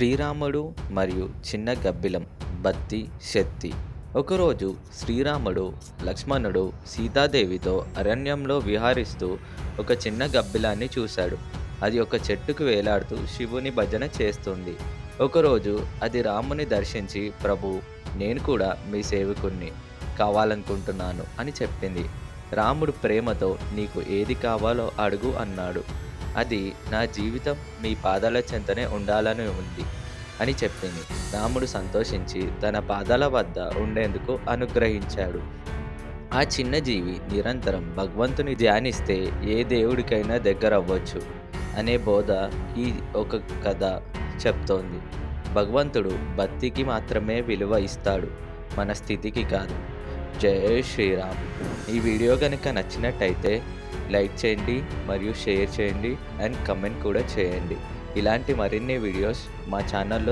శ్రీరాముడు మరియు చిన్న గబ్బిలం బత్తి శక్తి ఒకరోజు శ్రీరాముడు లక్ష్మణుడు సీతాదేవితో అరణ్యంలో విహారిస్తూ ఒక చిన్న గబ్బిలాన్ని చూశాడు. అది ఒక చెట్టుకు వేలాడుతూ శివుని భజన చేస్తుంది. ఒకరోజు అది రాముని దర్శించి ప్రభు నేను కూడా మీ సేవకుణ్ణి కావాలనుకుంటున్నాను అని చెప్పింది. రాముడు ప్రేమతో నీకు ఏది కావాలో అడుగు అన్నాడు. అది నా జీవితం మీ పాదాల చెంతనే ఉండాలని ఉంది అని చెప్పింది. రాముడు సంతోషించి తన పాదాల వద్ద ఉండేందుకు అనుగ్రహించాడు. ఆ చిన్న జీవి నిరంతరం భగవంతుని ధ్యానిస్తే ఏ దేవుడికైనా దగ్గర అవ్వచ్చు అనే బోధ ఈ ఒక కథ చెప్తోంది. భగవంతుడు భక్తికి మాత్రమే విలువ ఇస్తాడు మన స్థితికి కాదు. జయ శ్రీరామ్. ఈ వీడియో కనుక నచ్చినట్టయితే లైక్ చేయండి మరియు షేర్ చేయండి అండ్ కమెంట్ కూడా చేయండి. ఇలాంటి మరిన్ని వీడియోస్ మా ఛానల్లో